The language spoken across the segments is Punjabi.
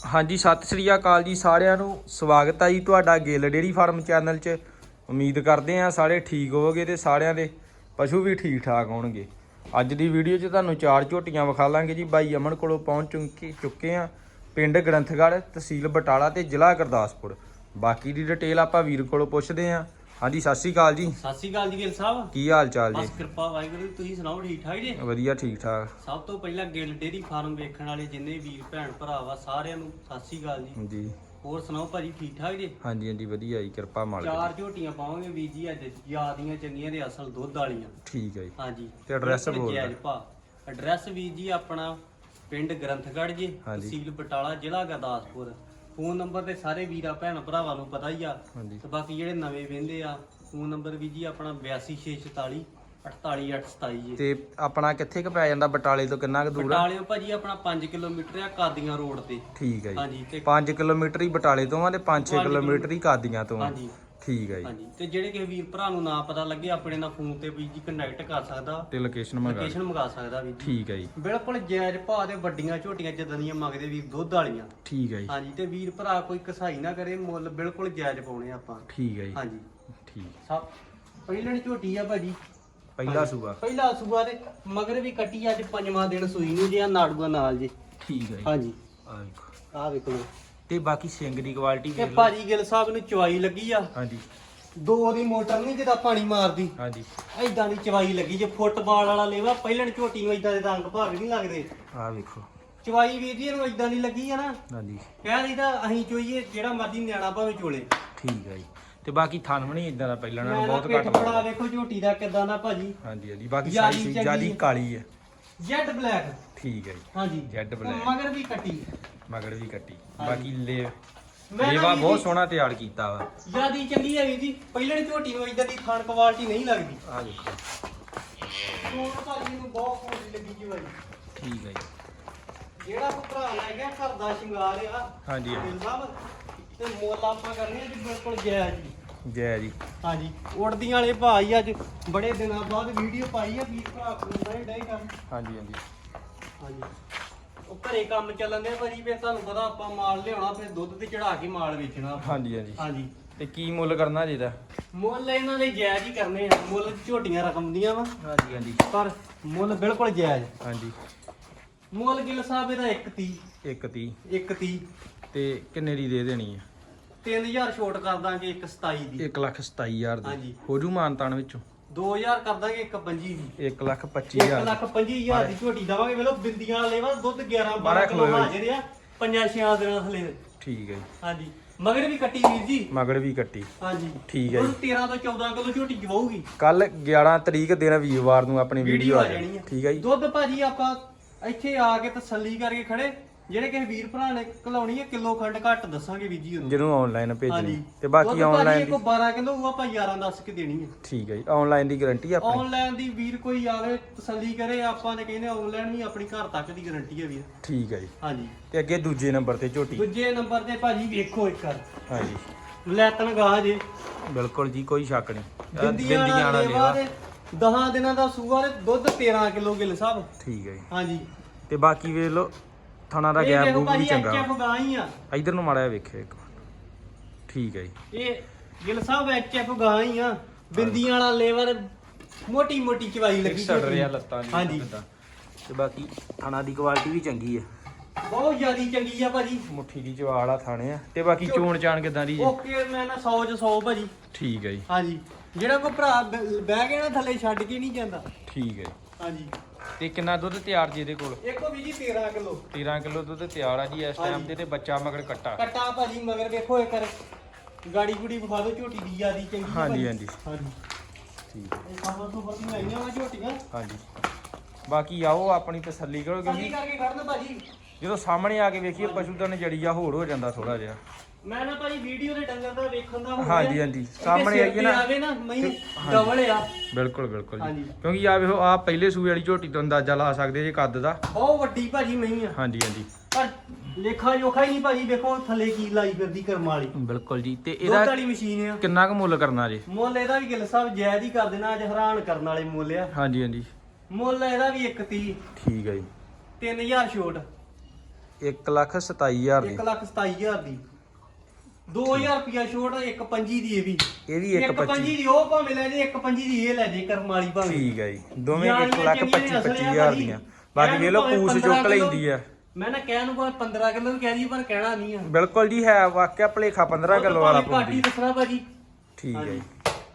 ਹਾਂਜੀ, ਸਤਿ ਸ੍ਰੀ ਅਕਾਲ ਜੀ ਸਾਰਿਆਂ ਨੂੰ। ਸਵਾਗਤ ਹੈ ਜੀ ਤੁਹਾਡਾ ਗਿੱਲ ਡੇਰੀ ਫਾਰਮ ਚੈਨਲ 'ਚ। ਉਮੀਦ ਕਰਦੇ ਆ ਸਾਰੇ ਠੀਕ ਹੋਵੋਗੇ ਤੇ ਸਾਰਿਆਂ ਦੇ ਪਸ਼ੂ ਵੀ ਠੀਕ ਠਾਕ ਹੋਣਗੇ। ਅੱਜ ਦੀ ਵੀਡੀਓ 'ਚ ਤੁਹਾਨੂੰ ਚਾਰ ਝੋਟੀਆਂ ਵਿਖਾ ਲਾਂਗੇ ਜੀ। ਬਾਈ ਅਮਨ ਕੋਲੋਂ ਪਹੁੰਚ ਚੁੱਕੇ ਚੁੱਕੇ ਆ ਪਿੰਡ ਗ੍ਰੰਥਗੜ੍ਹ, ਤਹਿਸੀਲ ਬਟਾਲਾ ਤੇ ਜ਼ਿਲ੍ਹਾ ਗੁਰਦਾਸਪੁਰ। ਬਾਕੀ ਦੀ ਡਿਟੇਲ ਆਪਾਂ ਵੀਰ ਕੋਲੋਂ ਪੁੱਛਦੇ ਆ ਹਾਂਜੀ ਸਤਿ ਸ੍ਰੀ ਅਕਾਲ ਜੀ। ਸਤਿ ਸ਼੍ਰੀ ਅਕਾਲ ਜੀ ਗਿੱਲ ਸਾਹਿਬ। ਕੀ ਹਾਲ ਚਾਲ ਬਸ ਜੀ ਕਿਰਪਾ ਵਾਹਿਗੁਰੂ ਦੀ, ਤੁਸੀਂ ਸੁਣਾਓ ਠੀਕ ਠਾਕ ਜੀ? ਵਧੀਆ ਠੀਕ ਠਾਕ। ਸਭ ਤੋਂ ਪਹਿਲਾਂ ਗਿੱਲ ਡੇਰੀ ਫਾਰਮ ਵੇਖਣ ਵਾਲੇ ਜਿੰਨੇ ਵੀਰ ਭੈਣ ਭਰਾ ਵਾ ਸਾਰਿਆਂ ਨੂੰ ਸਤਿ ਸ਼੍ਰੀ ਅਕਾਲ ਜੀ। ਜੀ। ਹੋਰ ਸੁਣਾਓ ਭਾਜੀ ਠੀਕ ਠਾਕ ਜੀ? ਹਾਂਜੀ ਹਾਂਜੀ ਵਧੀਆ ਜੀ ਕਿਰਪਾ ਮਾਲਕ ਚਾਰ ਦੀ ਝੋਟੀਆਂ ਪਾਵਾਂਗੇ ਵੀਰ ਜੀ ਅੱਜ ਯਾਦੀਆਂ ਚੰਗੀਆਂ ਤੇ ਅਸਲ ਦੁੱਧ ਵਾਲੀਆਂ। ਠੀਕ ਹੈ ਜੀ। ਹਾਂਜੀ। ਤੇ address ਬਿਲਕੁਲ ਬੋਲ ਦਿਓ। ਜਾਇਜ਼ ਭਾਅ ਐਡਰੈਸ ਵੀਰ ਜੀ ਆਪਣਾ ਪਿੰਡ ਗ੍ਰੰਥਗੜ੍ਹ ਜੀ ਹਾਂਜੀ। ਤਹਿਸੀਲ ਬਟਾਲਾ ਜ਼ਿਲ੍ਹਾ ਗੁਰਦਾਸਪੁਰ। ਫੋਨ ਨੰਬਰ ਤੇ ਸਾਰੇ ਵੀਰਾਂ ਭੈਣ ਭਰਾਵਾਂ ਨੂੰ ਪਤਾ ਹੀ ਆ। ਹਾਂਜੀ। ਤੇ ਬਾਕੀ ਜਿਹੜੇ ਨਵੇਂ ਵਹਿੰਦੇ ਆ ਫੋਨ ਨੰਬਰ ਵੀ ਜੀ ਆਪਣਾ 82644 48827 ਜੀ। ਤੇ ਆਪਣਾ ਕਿੱਥੇ ਕੁ ਪੈ ਜਾਂਦਾ? ਬਟਾਲੇ ਤੋਂ ਕਿੰਨਾ ਕੁ ਦੂਰ ਆ? ਬਟਾਲਿਓ ਭਾਜੀ ਆਪਣਾ 5 ਕਿਲੋਮੀਟਰ ਆ ਕਾਦੀਆਂ ਰੋਡ ਤੇ। ਠੀਕ ਹੈ ਜੀ। ਹਾਂਜੀ ਤੇ 5 ਕਿਲੋਮੀਟਰ ਹੀ ਬਟਾਲੇ ਤੋਂ ਆ ਤੇ 5-6 ਪੰਜ ਕਿਲੋਮੀਟਰ ਹੀ ਕਾਦੀਆਂ ਤੋਂ ਆ? ਹਾਂਜੀ। ਠੀਕ ਹੈ ਜੀ। ਹਾਂਜੀ ਤੇ ਜਿਹੜੇ ਕਿਸੇ ਵੀਰ ਭਰਾ ਨੂੰ ਨਾ ਪਤਾ ਲੱਗੇ ਆਪਣੇ ਨਾਲ ਫੋਨ ਤੇ ਵੀ ਜੀ ਕਨੈਕਟ ਕਰ ਸਕਦਾ। ਤੇ ਲੋਕੇਸ਼ਨ ਮੰਗਾ ਲੋਕੇਸ਼ਨ ਮੰਗਾ ਸਕਦਾ ਵੀ ਜੀ। ਠੀਕ ਹੈ ਜੀ। ਬਿਲਕੁਲ ਜਾਇਜ਼ ਭਾਅ ਦੇ ਵੱਡੀਆਂ ਝੋਟੀਆਂ ਜਦਾਂ ਦੀਆਂ ਮੰਗਦੇ ਵੀਰ ਦੁੱਧ ਵਾਲੀਆਂ। ਠੀਕ ਹੈ ਜੀ। ਹਾਂਜੀ ਤੇ ਵੀਰ ਭਰਾ ਕੋਈ ਕਸਾਈ ਨਾ ਕਰੇ ਮੁੱਲ ਬਿਲਕੁਲ ਜਾਇਜ਼ ਪਾਉਣੇ ਆਪਾਂ। ਠੀਕ ਹੈ ਜੀ। ਹਾਂਜੀ। ਠੀਕ। ਸਭ ਪਹਿਲਣ ਝੋਟੀ ਆ ਭਾਜੀ। ਪਹਿਲਾ ਸੂਆ। ਪਹਿਲਾ ਸੂਆ ਦੇ ਮਗਰ ਵੀ ਕੱਟੀ ਅੱਜ ਪੰਜਵਾਂ ਦਿਨ ਸੂਈ ਨੂੰ ਜੇ ਆ ਨਾੜੂਆ ਨਾਲ ਜੀ। ਠੀਕ ਹੈ ਜੀ। ਹਾਂਜੀ। ਆ ਵੇਖੋ। ਆਹ ਵੇਖ। ਤੇ ਬਾਕੀ ਸਿੰਗ ਦੀ ਕੁਆਲਿਟੀ ਤੇ ਵੇਖ ਲਓ। ਭਾਜੀ ਗਿੱਲ ਸਾਹਿਬ ਨੂੰ ਚਵਾਈ ਲੱਗੀ ਆ। ਹਾਂਜੀ। ਦੋ ਦੀ ਮੋਟਰ ਨਹੀਂ ਜਿਹਦਾ ਪਾਣੀ ਮਾਰਦੀ। ਹਾਂਜੀ। ਐਦਾਂ ਦੀ ਚਵਾਈ ਲੱਗੀ ਜੇ ਫੁੱਟਬਾਲ ਵਾਲਾ ਲੇਵਾ ਪਹਿਲਣ ਝੋਟੀ ਨੂੰ ਐਦਾਂ ਦੇ ਰੰਗ ਭਾਗ ਨਹੀਂ ਲੱਗਦੇ। ਆ ਵੇਖੋ। ਚਵਾਈ ਵੀਰ ਜੀ ਇਹਨੂੰ ਐਦਾਂ ਦੀ ਲੱਗੀ ਆ ਨਾ। ਹਾਂਜੀ। ਕਹਿ ਦਈਦਾ ਅਸੀਂ ਚੋਈਏ ਜਿਹੜਾ ਮਰਜ਼ੀ ਨਿਆਣਾ ਭਾਵੇਂ ਚੋਲੇ। ਠੀਕ ਹੈ ਜੀ। ਤੇ ਬਾਕੀ ਥਣ ਵੀ ਨਹੀਂ ਇਦਾਂ ਦਾ ਪਹਿਲਾਂ ਨਾਲੋਂ ਬਹੁਤ ਘੱਟ ਬੜਾ ਲੱਗਦਾ ਵੇਖੋ ਝੋਟੀ ਦਾ ਕਿਦਾਂ ਦਾ ਭਾਜੀ। ਹਾਂਜੀ ਹਾਂਜੀ। ਬਾਕੀ ਸਾਰੀ ਚੰਗੀ ਹੈ। ਕਾਲੀ ਹੈ ਜੈਡ ਬਲੈਕ। ਠੀਕ ਹੈ ਜੀ। ਹਾਂਜੀ। Z black. ਮਗਰ ਵੀ ਕੱਟੀ। ਮਗੜ ਵੀ ਕੱਟੀ। ਬਾਕੀ ਲੈ ਮੈਂ ਨਾ ਲੇਵਾ ਵੀਰ ਬਹੁਤ ਜੀ- ਸੋਹਣਾ ਤਿਆਰ ਕੀਤਾ ਵਾ। ਜਿਆਦੀ ਚੰਗੀ ਹੈ ਵੀਰ ਜੀ ਪਹਿਲਣ ਝੋਟੀ ਨੂੰ ਐਦਾਂ ਦੀ ਖਾਣ ਕੁਆਲਿਟੀ ਨਹੀਂ ਲੱਗਦੀ। ਆ ਦੇਖੋ। ਸੋਨ ਭਾਜੀ ਨੂੰ ਬਹੁਤ ਖੁਸ਼ੀ ਲੱਗੀ ਜੀ ਭਾਈ ਠੀਕ ਹੈ ਜੀ। ਜਿਹੜਾ ਕੋ ਭਰਾ ਲੈ ਗਿਆ ਘਰ ਦਾ ਸ਼ਿੰਗਾਰ ਆ। ਹਾਂਜੀ ਹਾਂਜੀ। ਗਿੱਲ ਸਾਹਿਬ ਤੇ ਮੁੱਲ ਆਪਾਂ ਕਰਨੇ ਆ ਜੀ ਬਿਲਕੁਲ ਜਾਇਜ਼ ਜੀ। ਜੈ ਜੀ। ਹਾਂਜੀ ਉੜਦੀਆਂ ਵਾਲੇ ਭਾਈ ਅੱਜ ਬੜੇ ਦਿਨਾਂ ਬਾਅਦ ਵੀਡੀਓ ਪਾਈ ਆ ਵੀਰ ਭਰਾ ਕੋਲ ਨਹੀਂ ਡੇ ਕਰਨ। ਹਾਂਜੀ ਹਾਂਜੀ। ਹਾਂਜੀ। ਉਹ ਘਰੇ ਕੰਮ ਚੱਲਣ ਦੇ ਭਾਜੀ ਫਿਰ ਤੁਹਾਨੂੰ ਪਤਾ ਆਪਾਂ ਮਾਲ ਲਿਆਉਣਾ ਫਿਰ ਦੁੱਧ ਤੇ ਚੜਾ ਕੇ ਮਾਲ ਵੇਚਣਾ ਆਪਾਂ। ਹਾਂਜੀ ਹਾਂਜੀ। ਹਾਂਜੀ। ਤੇ ਕੀ ਮੁੱਲ ਕਰਨਾ ਜੀ ਦਾ? ਮੁੱਲ ਇਹਨਾਂ ਦੇ ਜਾਇਜ਼ ਹੀ ਕਰਨੇ ਆ। ਮੁੱਲ ਝੋਟੀਆਂ ਰਕਮ ਦੀਆਂ ਵਾ। ਹਾਂਜੀ ਹਾਂਜੀ। ਪਰ ਮੁੱਲ ਬਿਲਕੁਲ ਜਾਇਜ਼। ਹਾਂਜੀ। ਮੁੱਲ ਗਿੱਲ ਸਾਹਿਬ ਇਹਦਾ 130 130 130 ਤੇ ਕਿੰਨੇ ਦੀ ਦੇ ਦੇਣੀ ਆ? 3000 ਛੋਟ ਕਰ ਦਾਂਗੇ 127 ਦੀ। 1 ਲੱਖ 27000 ਦੀ। ਹਾਂਜੀ। ਹੋ ਜੂ ਮਾਨਤਾਨ ਵਿੱਚੋਂ? 2000 ਕਰ ਦਾਂਗੇ 125 ਦੀ। 1 ਲੱਖ 1 25000 ਲੱਖ 25000 ਦੀ ਝੋਟੀ ਦਵਾਂਗੇ। ਵੇਲੋ ਬਿੰਦੀਆਂ ਵਾਲੇ ਵਾ ਦੁੱਧ 11 ਬਾਰਾਂ 12 ਕਿਲੋ ਖਲੋਏ ਹੋਏ। ਹਾਜ਼ਰ ਆ। ਪੰਜਾਂ ਛਿਆਂ ਦਿਨਾਂ ਥਲੇ। ਠੀਕ ਹੈ ਜੀ। ਹਾਂਜੀ। ਮਗਰ ਵੀ ਕੱਟੀ ਵੀਰ ਜੀ। ਮਗੜ ਵੀ ਕੱਟੀ। ਹਾਂਜੀ। ਠੀਕ ਹੈ ਹੁਣ 13 ਤੋਂ 14 ਕਿਲੋ ਝੋਟੀ ਜਵਾਉਗੀ ਕੱਲ 11 ਤਰੀਕ ਦਿਨ ਵੀਰਵਾਰ ਨੂੰ ਆਪਣੀ ਵੀਡੀਓ ਆ ਜਾਣੀ ਠੀਕ ਹੈ ਜੀ। ਦੁੱਧ ਭਾਜੀ ਆਪਾਂ ਇੱਥੇ ਆ ਕੇ ਤਸੱਲੀ ਕਰਕੇ ਖੜੇ। ਜਿਹੜੇ ਕਿਸੇ ਵੀਰ ਭਰਾ ਨੇ ਘਲਾਉਣੀ ਹੈ ਕਿਲੋ ਖੰਡ ਘੱਟ ਦੱਸਾਂਗੇ ਵੀਰ ਜੀ ਉਹਨੂੰ। ਜਿਹਨੂੰ ਆਨਲਾਈਨ ਭੇਜਣੀ ਤੇ ਬਾਕੀ ਆਨਲਾਈਨ ਕੋ 12 ਕਿਲੋ ਉਹ ਆਪਾਂ 11 ਦੱਸ ਕੇ ਦੇਣੀ ਹੈ। ਠੀਕ ਹੈ ਜੀ ਆਨਲਾਈਨ ਦੀ ਗਾਰੰਟੀ ਆਪਣੀ। ਆਨਲਾਈਨ ਦੀ ਵੀਰ ਕੋਈ ਆਵੇ ਤਸੱਲੀ ਕਰੇ ਆਪਾਂ ਨੇ ਕਹਿੰਦੇ ਆਨਲਾਈਨ ਵੀ ਆਪਣੀ ਘਰ ਤੱਕ ਦੀ ਗਾਰੰਟੀ ਹੈ ਵੀਰ। ਠੀਕ ਹੈ ਜੀ। ਹਾਂਜੀ। ਤੇ ਅੱਗੇ ਦੂਜੇ ਨੰਬਰ ਤੇ ਝੋਟੀ। ਦੂਜੇ ਨੰਬਰ ਤੇ ਭਾਜੀ ਵੇਖੋ ਇੱਕ ਵਾਰ। ਹਾਂਜੀ। ਲੈਤਨ ਗਾਹ ਜੇ। ਬਿਲਕੁਲ ਜੀ ਕੋਈ ਸ਼ੱਕ ਨਹੀਂ। ਬਿੰਦੀਆਂ ਵਾਲਾ ਲੇਵਾ ਲੇਵਾ ਤੇ 10 ਦਿਨਾਂ ਦਾ ਸੂਆ ਤੇ ਦੁੱਧ 13 ਕਿਲੋ ਗਿੱਲ ਸਾਹਿਬ। ਠੀਕ ਹੈ ਜੀ। ਹਾਂਜੀ। ਤੇ ਬਾਕੀ ਵੇਖ ਲਓ ਥਣਾ ਦਾ ਗੈਪ ਭਾਜੀ ਵੀ ਚੰਗਾ। ਐਚਐਫ ਗਾਂ ਹੀ ਆ ਇਧਰ ਨੂੰ ਮਾੜਾ ਜਿਹਾ ਵੇਖਿਓ ਇੱਕ ਵਾਰ। ਠੀਕ ਹੈ ਜੀ। ਇਹ ਗਿੱਲ ਸਾਹਿਬ ਐਚਐਫ ਗਾਂ ਹੀ ਆ ਬਿੰਦੀਆਂ ਵਾਲਾ ਲੇਵਰ ਮੋਟੀ ਮੋਟੀ ਚਵਾਈ ਲੱਗੀ ਸੜ ਝੋਟੀ। ਰਿਹਾ ਲੱਤਾਂ ਦੀ ਹਾਂਜੀ। ਤੇ ਬਾਕੀ ਥਣਾ ਦੀ ਕੁਆਲਿਟੀ ਵੀ ਚੰਗੀ ਹੈ। ਬਹੁਤ ਜ਼ਿਆਦੀ ਚੰਗੀ ਆ ਭਾਜੀ। ਮੁੱਠੀ ਦੀ ਜਵਾਲ ਆ ਥਾਣੇ ਆ। ਤੇ ਬਾਕੀ ਚੋਣ ਚਾਣ ਕਿਦਾਂ ਦੀ ਜੀ ਓਕੇ ਮੈਂ ਨਾ 100 ਚ 100 ਭਾਜੀ। ਠੀਕ ਹੈ ਜੀ। ਹਾਂਜੀ। ਜਿਹੜਾ ਕੋ ਭਰਾ ਬਹਿ ਗਿਆ ਨਾ ਥੱਲੇ ਛੱਡ ਕੇ ਨਹੀਂ ਜਾਂਦਾ। ਠੀਕ ਹੈ ਜੀ। ਹਾਂਜੀ। ਤੇ ਕਿੰਨਾ ਦੁੱਧ ਤਿਆਰ ਜੀ ਇਹਦੇ ਕੋਲ? ਇੱਕੋ ਵੀ ਜੀ 13 ਕਿਲੋ। 13 ਕਿਲੋ ਦੁੱਧ ਤਿਆਰ ਆ ਜੀ ਇਸ ਟਾਈਮ। ਤੇ ਤੇ ਬੱਚਾ ਮਗਰ ਕੱਟਾ। ਕੱਟਾ ਭਾਜੀ ਮਗਰ ਵੇਖੋ ਇੱਕ ਗਾੜੀ ਗੁੜੀ ਵਿਖਾ ਦਿਓ ਝੋਟੀ ਦੀ ਜਿਆਦੀ ਚੰਗੀ ਹਾਂਜੀ। ਹਾਂਜੀ। ਹਾਂਜੀ। ਠੀਕ ਹੈ ਇਹ ਸਾਹਮਣੇ ਤੋਂ ਵਰਤੀ ਆਈਆਂ ਵਾ ਝੋਟੀਆਂ। ਹਾਂਜੀ। ਬਾਕੀ ਆਓ ਆਪਣੀ ਤਸੱਲੀ ਕਰੋ ਕਿਉਂਕਿ ਕਰਕੇ ਖੜਨ ਭਾਜੀ। ਜਦੋਂ ਸਾਹਮਣੇ ਆ ਕੇ ਵੇਖੀਏ ਪਸ਼ੂ ਦਾ ਨਜ਼ਰੀਆ ਹੋਰ ਹੋ ਜਾਂਦਾ ਥੋੜਾ ਜਿਹਾ। ਮੈਂ ਨਾ ਭਾਜੀ ਵੀਡੀਓ ਦੇ ਡੰਗਰ ਦਾ ਵੇਖਣ ਦਾ ਹੋਇਆ। ਹਾਂਜੀ, ਹਾਂਜੀ। ਸਾਹਮਣੇ ਆਈਏ ਨਾ। ਆਵੇ ਨਾ ਹਾਂਜੀ। ਡਬਲ ਆ। ਬਿਲਕੁਲ ਬਿਲਕੁਲ। ਜੀ। ਕਿਉਂਕਿ ਆ ਵੇਖੋ ਆ ਪਹਿਲੇ ਸੂਏ ਵਾਲੀ ਝੋਟੀ ਤੋਂ ਅੰਦਾਜ਼ਾ ਲਾ ਸਕਦੇ ਜੇ ਕੱਦ ਦਾ। ਬਹੁਤ ਵੱਡੀ ਭਾਜੀ ਮਈ ਆ। ਹਾਂਜੀ ਹਾਂਜੀ। ਪਰ ਲੇਖਾ ਜੋਖਾ ਹੀ ਨਹੀਂ ਭਾਜੀ ਵੇਖੋ ਥੱਲੇ ਕੀ ਲਾਈ ਫਿਰਦੀ ਕਰਮ ਵਾਲੀ। ਬਿਲਕੁਲ ਜੀ। ਤੇ ਦੁੱਧ ਇਹਦਾ ਵਾਲੀ ਮਸ਼ੀਨ ਆ। ਕਿੰਨਾ ਕੁ ਮੁੱਲ ਕਰਨਾ ਜੀ? ਮੁੱਲ ਇਹਦਾ ਵੀ ਗਿੱਲ ਸਾਹਿਬ ਜਾਇਜ਼ ਹੀ ਕਰ ਦੇਣਾ ਅੱਜ ਹੈਰਾਨ ਕਰਨ ਵਾਲੇ ਮੁੱਲ ਆ। ਹਾਂਜੀ ਹਾਂਜੀ। ਮੁੱਲ ਇਹਦਾ ਵੀ 130 ਠੀਕ ਹੈ ਜੀ। 3000 ਛੋਟ। 1 ਲੱਖ 27000 ਦੀ। 1 ਲੱਖ 27000 ਦੀ। 2000 ਰੁਪਿਆ ਛੋਟ ਇੱਕ ਪੰਜੀ ਦੀ ਇਹ ਵੀ। ਇਹ ਵੀ 1 ਇੱਕ ਪੰਜੀ ਦੀ ਉਹ ਭਾਵੇਂ ਲੈ ਜੇ ਇੱਕ ਪੰਜੀ ਦੀ ਇਹ ਲੈ ਜੇ ਕਰਮ ਵਾਲੀ ਭਾਵੇਂ। ਠੀਕ ਹੈ ਜੀ। ਦੋਵੇਂ ਯਾਰ 1 ਇਹ ਲੱਖ ਚੰਗੀਆਂ 25 ਨੇ ਅਸਲ 25000 ਯਾਰ ਦੀਆਂ। ਬਾਕੀ ਵੇਖ ਲਓ ਭਾਵੇਂ 15 ਚੁੱਕ ਕਿੱਲੋ- ਲੈਂਦੀ ਆ। ਮੈਂ ਨਾ ਕਹਿਣ ਨੂੰ ਭਾਵੇਂ 15 ਕਿਲੋ ਵੀ ਕਹਿ ਦੀ ਪਰ ਕਹਿਣਾ ਨਹੀਂ ਆ। ਬਿਲਕੁਲ ਜੀ ਹੈ ਵਾਕਿਆ ਭਲੇਖਾ 15 ਕਿਲੋ ਵਾਲਾ ਪਾਉਂਦੀ ਦੱਸਣਾ ਭਾਜੀ। ਠੀਕ ਹੈ ਜੀ।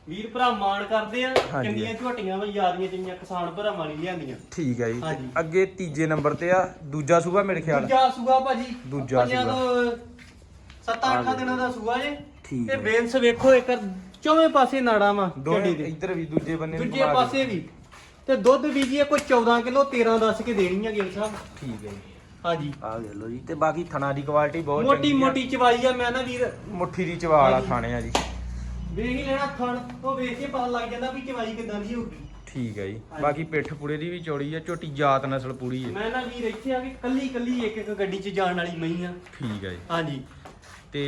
ਵੀਰ ਭਰਾ ਮਾਣ ਕਰਦੇ ਆ ਹਾਂਜੀ। ਚੰਗੀਆਂ ਝੋਟੀਆਂ ਵੀ ਯਾਰੀਆਂ ਚੰਗੀਆਂ ਕਿਸਾਨ ਭਰਾਵਾਂ ਨੇ ਲਿਆਂਦੀਆਂ। ਠੀਕ ਹੈ ਜੀ। ਤੇ ਹਾਂਜੀ। ਅੱਗੇ ਤੀਜੇ ਨੰਬਰ ਤੇ ਆ ਦੂਜਾ ਸੂਬਾ ਮੇਰੇ ਖਿਆਲ? ਦੂਜਾ ਸੂਆ ਭਾਜੀ। ਦੂਜਾ ਸੂਆ। ਤੋਂ 7-8 ਦਿਨਾਂ ਦਾ ਸੂਆ ਜੇ। ਠੀਕ ਤੇ ਹੈ। ਬੇਨਸ ਵੇਖੋ ਇੱਕ ਚੌਵੇਂ ਪਾਸੇ ਨਾੜਾ ਵਾ ਦੋਵੇਂ ਝੋਟੀ ਦੇ। ਇੱਧਰ ਵੀ ਦੂਜੇ ਬੰਨੇ ਨੂੰ ਦੂਜੇ ਘੁਮਾ ਦਿਓ। ਪਾਸੇ ਵੀ। ਤੇ ਦੁੱਧ ਵੀ ਜੀ ਇਹ ਕੋਈ 14 ਕਿਲੋ 13 ਦੱਸ ਕੇ ਦੇਣੀ ਆ ਗਿਲ ਸਾਹਿਬ। ਠੀਕ ਹੈ ਜੀ। ਹਾਂਜੀ। ਆ ਵੇਖ ਲਓ ਜੀ ਤੇ ਬਾਕੀ ਥਣਾ ਦੀ ਕੁਆਲਿਟੀ ਬਹੁਤ ਮੋਟੀ ਚੰਗੀ ਆ। ਮੋਟੀ ਚਵਾਈ ਆ ਮੈਂ ਨਾ ਵੀਰ। ਮੁੱਠੀ ਦੀ ਚਵਾਲ ਆ ਹਾਂਜੀ। ਥਾਣੇ ਆ ਜੀ। ਵੇਖ ਹੀ ਲੈਣਾ ਥਣ ਉਹ ਵੇਖ ਕੇ ਪਤਾ ਲੱਗ ਜਾਂਦਾ ਵੀ ਚਵਾਈ ਕਿਦਾਂ ਦੀ ਹੋਊਗੀ। ਠੀਕ ਹੈ ਜੀ। ਹਾਂਜੀ। ਬਾਕੀ ਪਿੱਠ ਪੂੜੇ ਦੀ ਵੀ ਚੌੜੀ ਆ ਝੋਟੀ ਜਾਤ ਨਸਲ ਪੂਰੀ ਹੈ ਮੈਂ ਨਾ ਵੀਰ ਇੱਥੇ ਆ ਕੇ ਕੱਲੀ ਕੱਲੀ ਇੱਕ ਇੱਕ ਗੱਡੀ 'ਚ ਜਾਣ ਵਾਲੀ ਮਈ ਆ। ਠੀਕ ਹੈ ਜੀ। ਹਾਂਜੀ। ਤੇ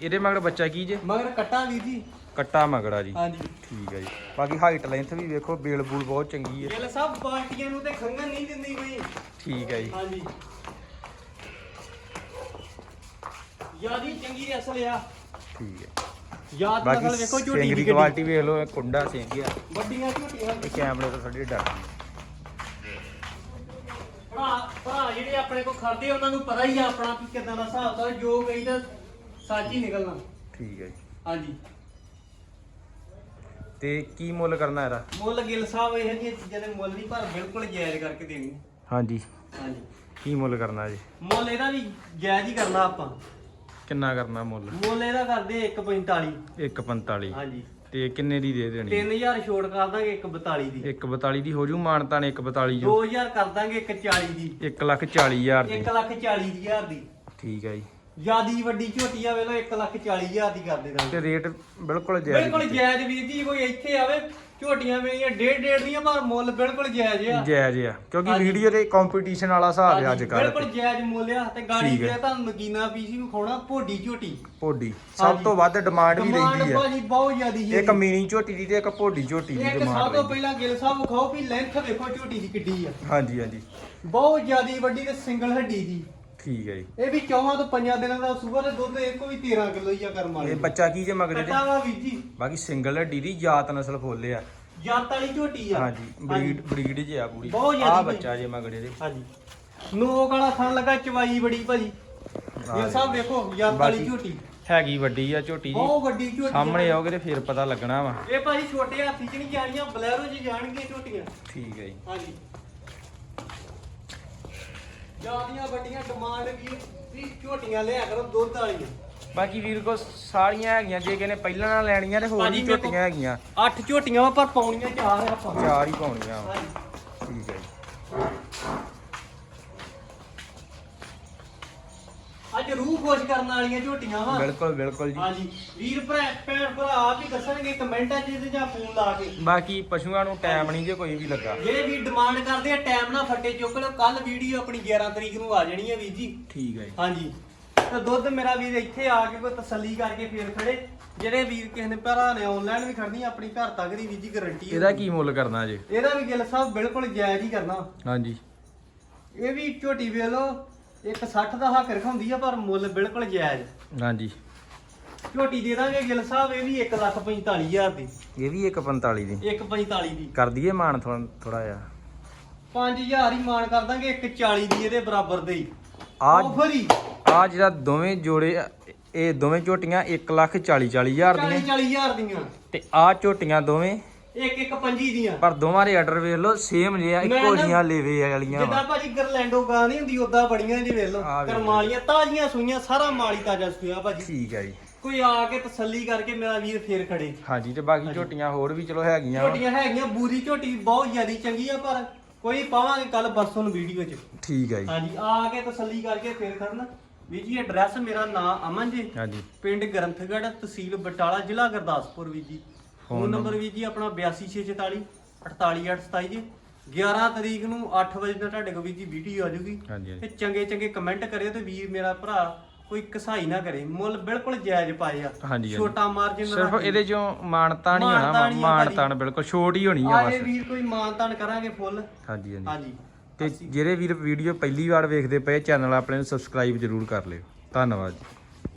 ਇਹਦੇ ਮਗਰ ਬੱਚਾ ਕੀ ਜੇ? ਮਗਰ ਕੱਟਾ ਵੀਰ ਜੀ। ਕੱਟਾ ਮਗੜਾ ਜੀ। ਹਾਂਜੀ। ਠੀਕ ਹੈ ਜੀ। ਬਾਕੀ ਹਾਈਟ ਲੈਂਥ ਵੀ ਵੇਖੋ ਬੇਲ ਬੂਲ ਬਹੁਤ ਚੰਗੀ ਹੈ ਗਿਲ ਸਾਹਿਬ ਪਾਰਟੀਆਂ ਨੂੰ ਤੇ ਖੰਗਨ ਨਹੀਂ ਦਿੰਦੀ ਕੋਈ। ਠੀਕ ਹੈ ਜੀ। ਹਾਂਜੀ। ਯਾਦੀ ਚੰਗੀ ਅਸਲ ਆ। ਠੀਕ ਹੈ ਯਾਦ ਬਾਕੀ ਨਸਲ ਵੇਖੋ ਝੋਟੀ ਦੀ ਕੁਆਲਿਟੀ ਵੇਖ ਲਓ ਇਹ ਕੁੰਡਾ ਸਿੰਘ ਆ। ਵੱਡੀਆਂ ਝੋਟੀਆਂ। ਇਹ ਕੈਮਰੇ ਤੋਂ ਥੋੜੀ ਡਰਦੀ ਭਰਾ ਭਰਾ ਜਿਹੜੇ ਆਪਣੇ ਕੋਲ ਖੜਦੇ ਉਹਨਾਂ ਨੂੰ ਪਤਾ ਹੀ ਆ ਆਪਣਾ ਵੀ ਕਿਦਾਂ ਦਾ ਹਿਸਾਬ ਦਾ ਜੋ ਕਹੀ ਤਾਂ ਸੱਚ ਹੀ ਨਿਕਲਣਾ। ਠੀਕ ਹੈ ਜੀ। ਹਾਂਜੀ। ਤੇ ਕੀ ਮੁੱਲ ਕਰਨਾ ਇਹਦਾ? ਮੁੱਲ ਗਿੱਲ ਸਾਹਿਬ ਇਹ ਜਿਹੀਆਂ ਚੀਜ਼ਾਂ ਦੇ ਮੁੱਲ ਨਹੀਂ ਪਰ ਬਿਲਕੁਲ ਜਾਇਜ਼ ਕਰਕੇ ਦੇਣੀ। ਹਾਂਜੀ। ਹਾਂਜੀ। ਕੀ ਮੁੱਲ ਕਰਨਾ ਜੀ? ਮੁੱਲ ਇਹਦਾ ਵੀ ਜਾਇਜ਼ ਹੀ ਕਰਨਾ ਆਪਾਂ। ਕਿੰਨਾ ਕਰਨਾ ਮੁੱਲ? ਮੁੱਲ ਇਹਦਾ ਕਰਦੇ 145 145 ਹਾਂਜੀ। ਤੇ ਕਿੰਨੇ ਦੀ ਦੇ ਦੇਣੀ? 3000 ਛੋਟ ਕਰ ਦਾਂਗੇ 142 ਦੀ। 142 ਦੀ ਹੋ ਜੂ ਮਾਨਤਾ ਨੇ 142 ਜੋ। 2000 ਕਰ ਦਾਂਗੇ 140 ਦੀ। 1 ਲੱਖ 40 ਹਜ਼ਾਰ ਦੀ। 1 ਲੱਖ 40 ਹਜ਼ਾਰ ਦੀ। ਠੀਕ ਹੈ ਜੀ। ਜਿਆਦੀ ਵੱਡੀ ਝੋਟੀ ਆ ਵੇਲੋ 1 ਲੱਖ 40 ਹਜ਼ਾਰ ਦੀ ਕਰ ਦੇ। ਦਾਂਗੇ ਤੇ ਰੇਟ ਬਿਲਕੁਲ ਜਾਇਜ਼ ਬਿਲਕੁਲ ਜਾਇਜ਼ ਵੀਰ ਜੀ ਕੋਈ ਇੱਥੇ ਆਵੇ ਝੋਟੀਆਂ ਮੇਰੀਆਂ ਡੇਢ ਡੇਢ ਦੀਆਂ ਪਰ ਮੁੱਲ ਬਿਲਕੁਲ ਜਾਇਜ਼ ਆ। ਜਾਇਜ਼ ਆ ਕਿਉਂਕਿ। ਵੀਡੀਓ ਤੇ ਕੰਪੀਟੀਸ਼ਨ ਵਾਲਾ ਹਿਸਾਬ ਆ ਅੱਜ ਕੱਲ ਬਿਲਕੁਲ ਜਾਇਜ਼ ਮੁੱਲ ਆ ਤੇ ਗਾੜੀ ਹੈ। ਤੇ ਤੁਹਾਨੂੰ ਨਗੀਨਾ ਪੀਸੀ ਨੂੰ ਖਾਣਾ ਭੋਡੀ ਝੋਟੀ। ਪੋਡੀ ਸਭ। ਤੋਂ ਵੱਧ ਡਿਮਾਂਡ ਵੀ ਰਹਿੰਦੀ ਆ। ਭਾਜੀ ਬਹੁਤ ਜ਼ਿਆਦੀ ਜੀ ਇੱਕ ਮੀਨੀ ਝੋਟੀ ਦੀ ਤੇ ਇੱਕ ਪੋਡੀ ਝੋਟੀ ਦੀ ਇੱਕ ਡਿਮਾਂਡ ਸਭ ਤੋਂ ਪਹਿਲਾਂ ਗਿਲ ਸਾਹਿਬ ਵਿਖਾਓ ਵੀ ਲੈਂਥ ਵੇਖੋ ਝੋਟੀ ਦੀ ਕਿੱਡੀ ਆ। ਹਾਂਜੀ ਹਾਂਜੀ। ਬਹੁਤ ਜ਼ਿਆਦੀ ਵੱਡੀ ਤੇ ਸਿੰਗਲ ਹੱਡੀ ਦੀ। ਠੀਕ ਹੈ ਜੀ। ਇਹ ਵੀ ਚੌਵਾਂ ਤੋਂ ਪੰਜਾਂ ਦਿਨਾਂ ਦਾ ਸੂਬਾ ਤੇ ਦੁੱਧ ਇਹ ਕੋ ਵੀ 13 ਕਿਲੋ ਹੀ ਆ ਕਰਮ ਵਾਲੇ ਇਹ ਬੱਚਾ ਕੀ ਜੇ ਮਗਰੇ ਦੇ ਕੱਟਾ ਵਾ ਜੀ। ਬਾਕੀ ਸਿੰਗਲ ਹੱਡੀ ਦੀ ਜਾਤ ਨਸਲ ਫੋਲੇ ਆ। ਜੱਤ ਵਾਲੀ ਝੋਟੀ ਆ। ਹਾਂਜੀ ਬਰੀਡ ਬਰੀਡ ਜੇ ਆ ਪੂਰੀ। ਬਹੁਤ ਆ ਬੱਚਾ ਜੇ ਮਗਰੇ ਦੇ। ਹਾਂਜੀ। ਨੋਕ ਵਾਲਾ ਥਣ ਲੱਗਾ ਚਵਾਈ ਬੜੀ ਭਾਜੀ। ਇਹ ਸਭ ਵੇਖੋ ਜੱਤ ਵਾਲੀ ਬਾਕੀ- ਝੋਟੀ। ਹੈਗੀ ਵੱਡੀ ਆ ਝੋਟੀ ਜੀ। ਬਹੁਤ ਵੱਡੀ ਝੋਟੀ ਆ। ਸਾਹਮਣੇ ਆਓਗੇ ਤੇ ਫਿਰ ਪਤਾ ਲੱਗਣਾ ਵਾ। ਇਹ ਭਾਜੀ ਛੋਟੇ ਹਾਥੀ ਚ ਨਹੀਂ ਜਾਣੀਆਂ ਬਲੈਰੋ ਚ ਜਾਣਗੀਆਂ ਝੋਟੀਆਂ। ਠੀਕ ਹੈ ਜੀ। ਹਾਂਜੀ। ਜਿਆਦੀਆਂ ਵੱਡੀਆਂ ਡਿਮਾਂਡ ਵੀ ਵੀ ਝੋਟੀਆਂ ਲਿਆ ਕਰੋ ਦੁੱਧ ਵਾਲੀਆਂ। ਬਾਕੀ ਵੀਰ ਕੋ ਸਾਰੀਆਂ ਹੈਗੀਆਂ ਜੇ ਕਿਨੇ ਪਹਿਲਾਂ ਨਾਲ ਲੈਣੀਆਂ ਤੇ ਹੋਰ ਭਾਜੀ ਵੀ ਮੇਰੇ ਕੋਲ- ਝੋਟੀਆਂ ਹੈਗੀਆਂ। ਅੱਠ ਝੋਟੀਆਂ ਵਾ ਪਰ ਪਾਉਣੀਆਂ ਚਾਰ ਆ ਆਪਾਂ। ਚਾਰ ਹੀ ਪਾਉਣੀਆਂ। ਵਾ ਹਾਂਜੀ। ਠੀਕ ਹੈ ਜੀ। ਅੱਜ ਰੂਹ ਖੁਸ਼ ਕਰਨ ਵਾਲੀਆਂ ਝੋਟੀਆਂ ਵਾ। ਬਿਲਕੁਲ ਬਿਲਕੁਲ ਜੀ। ਹਾਂਜੀ। ਵੀਰ ਭਰਾ ਭੈਣ ਭਰਾ ਆਪ ਹੀ ਦੱਸਣਗੇ ਕਮੈਂਟਾਂ 'ਚ ਇਹਦੇ ਜਾਂ ਫੋਨ ਲਾ ਕੇ। ਬਾਕੀ ਪਸ਼ੂਆਂ ਨੂੰ ਟਾਈਮ ਨਹੀਂ ਜੇ ਕੋਈ ਵੀ ਲੱਗਾ। ਜਿਹੜੇ ਵੀ ਡਿਮਾਂਡ ਕਰਦੇ ਆ ਟਾਈਮ ਨਾਲ ਫੱਟੇ ਚੁੱਕ ਲਓ। ਕੱਲ ਵੀਡੀਓ ਆਪਣੀ 11 ਤਰੀਕ ਨੂੰ ਆ ਜਾਣੀ ਹੈ ਵੀਰ ਜੀ। ਠੀਕ ਹੈ ਜੀ। ਹਾਂਜੀ। ਤੇ ਦੁੱਧ ਮੇਰਾ ਵੀਰ ਇੱਥੇ ਆ ਕੇ ਕੋਈ ਤਸੱਲੀ ਕਰਕੇ ਫੇਰ ਖੜੇ। ਜਿਹੜੇ ਵੀਰ ਕਿਸੇ ਨੇ ਭਰਾ ਨੇ ਆਨਲਾਈਨ ਵੀ ਖੜਨੀ ਆਪਣੀ ਘਰ ਤੱਕ ਦੀ ਵੀਰ ਜੀ ਗਾਰੰਟੀ ਇਹਦਾ ਕੀ ਮੁੱਲ ਕਰਨਾ ਜੇ? ਇਹਦਾ ਵੀ ਗਿੱਲ ਸਾਹਿਬ ਬਿਲਕੁਲ ਜਾਇਜ਼ ਹੀ ਕਰਨਾ। ਹਾਂਜੀ। ਇਹ ਵੀ ਝੋਟੀ ਵੇਖ ਲਓ। ਇੱਕ 60 ਦਾ ਹੱਕ ਰਖਾਉਂਦੀ ਆ ਪਰ ਮੁੱਲ ਬਿਲਕੁਲ ਜਾਇਜ਼। ਹਾਂਜੀ। ਝੋਟੀ ਦੇ ਦਾਂਗੇ ਗਿੱਲ ਸਾਹਿਬ ਇਹ ਵੀ 145000 ਦੀ। ਇਹ ਵੀ 145 ਦੀ। 145 ਦੀ। ਕਰ ਦਈਏ ਮਾਨ ਥੋੜਾ ਜਿਹਾ। 5000 ਹੀ ਮਾਨ ਕਰ ਦਾਂਗੇ 140 ਦੀ ਇਹਦੇ ਬਰਾਬਰ ਦੇ ਹੀ। ਆਫਰ ਹੀ। ਆ ਜਿਹੜਾ ਦੋਵੇਂ ਜੋੜੇ ਇਹ ਦੋਵੇਂ ਝੋਟੀਆਂ 1 ਲੱਖ 40 40 ਹਜ਼ਾਰ 40 ਦੀਆਂ 40000 ਦੀਆਂ। ਤੇ ਆ ਝੋਟੀਆਂ ਦੋਵੇਂ ਇੱਕ ਇੱਕ ਪੰਜੀ ਦੀਆਂ। ਪਰ ਦੋਵਾਂ ਦੇ ਆਰਡਰ ਵੇਖ ਲਓ ਸੇਮ ਜੇ ਆ ਮੈਂ ਇੱਕੋ ਨਾ- ਜੀਆਂ ਲੇਵੇ ਵਾਲੀਆਂ ਜਿੱਦਾਂ ਵਾ। ਭਾਜੀ ਗਰਲੈਂਡੋ ਗਾਂ ਨਹੀਂ ਹੁੰਦੀ ਉਦਾਂ ਬੜੀਆਂ ਜੀ ਵੇਖ ਲਓ। ਆਹ ਵੇਖ ਲਓ। ਕਰਮਾਲੀਆਂ ਤਾਜ਼ੀਆਂ ਸੂਈਆਂ ਸਾਰਾ ਮਾਲੀ ਤਾਜ਼ਾ ਸੂਇਆ ਭਾਜੀ। ਠੀਕ ਹੈ ਜੀ। ਕੋਈ ਆ ਕੇ ਤਸੱਲੀ ਕਰਕੇ ਮੇਰਾ ਵੀਰ ਫੇਰ ਖੜੇ। ਹਾਂਜੀ ਤੇ ਬਾਕੀ ਝੋਟੀਆਂ ਹੋਰ ਵੀ ਚਲੋ ਹੈਗੀਆਂ ਵਾ। ਝੋਟੀਆਂ ਹੈਗੀਆਂ ਬੂਰੀ ਝੋਟੀ ਬਹੁਤ ਜ਼ਿਆਦੀ ਚੰਗੀ ਆ ਪਰ ਕੋਈ ਪਾਵਾਂਗੇ ਕੱਲ ਪਰਸੋਂ ਨੂੰ ਵੀਡੀਓ 'ਚ। ਠੀਕ ਹੈ ਜੀ। ਹਾਂਜੀ ਆ ਕੇ ਤਸੱਲੀ ਕਰਕੇ ਫੇਰ ਖੜਨਾ ਵੀਰ ਜੀ ਐਡਰੈਸ ਮੇਰਾ ਨਾਮ ਅਮਨ ਜੀ। ਹਾਂਜੀ। ਪਿੰਡ ਗ੍ਰੰਥਗੜ੍ਹ ਤਹਿਸੀਲ ਬਟਾਲਾ ਜ਼ਿਲ੍ਹਾ ਗੁਰਦਾਸਪੁਰ ਵੀ ਜੀ। Phone number. ਵੀ ਜੀ ਆਪਣਾ 8264 48827 ਜੀ। 11 ਤਰੀਕ ਨੂੰ 8 ਵਜੇ ਦਾ ਤੁਹਾਡੇ ਕੋਲ ਵੀ ਜੀ ਵੀਡੀਓ ਆ ਹਾਂਜੀ ਹਾਂਜੀ। ਤੇ ਚੰਗੇ ਚੰਗੇ ਕਮੈਂਟ ਕਰਿਓ ਤੇ ਵੀਰ ਮੇਰਾ ਭਰਾ ਕੋਈ ਕਸਾਈ ਨਾ ਕਰੇ। ਮੁੱਲ ਬਿਲਕੁਲ ਜਾਇਜ਼ ਪਾਏ ਆ। ਹਾਂਜੀ। ਛੋਟਾ ਮਾਰਜਨ ਸਿਰਫ ਇਹਦੇ ਚੋਂ ਮਾਨਤਾ ਨਹੀਂ ਹੋਣਾ ਮਾਨਤਾਨ ਬਿਲਕੁਲ ਛੋਟ ਹੀ ਹੋਣੀ ਆ ਆਏ ਬਸ ਵੀਰ ਕੋਈ ਮਾਨਤਾਨ ਕਰਾਂਗੇ ਫੁੱਲ। ਹਾਂਜੀ ਹਾਂਜੀ। ਹਾਂਜੀ। ਤੇ ਜਿਹੜੇ ਵੀਰ ਵੀਡੀਓ ਪਹਿਲੀ ਵਾਰ ਵੇਖਦੇ ਪਏ ਚੈਨਲ ਆਪਣੇ ਨੂੰ ਸਬਸਕ੍ਰਾਈਬ ਜ਼ਰੂਰ ਕਰ ਲਿਓ। ਧੰਨਵਾਦ ਜੀ।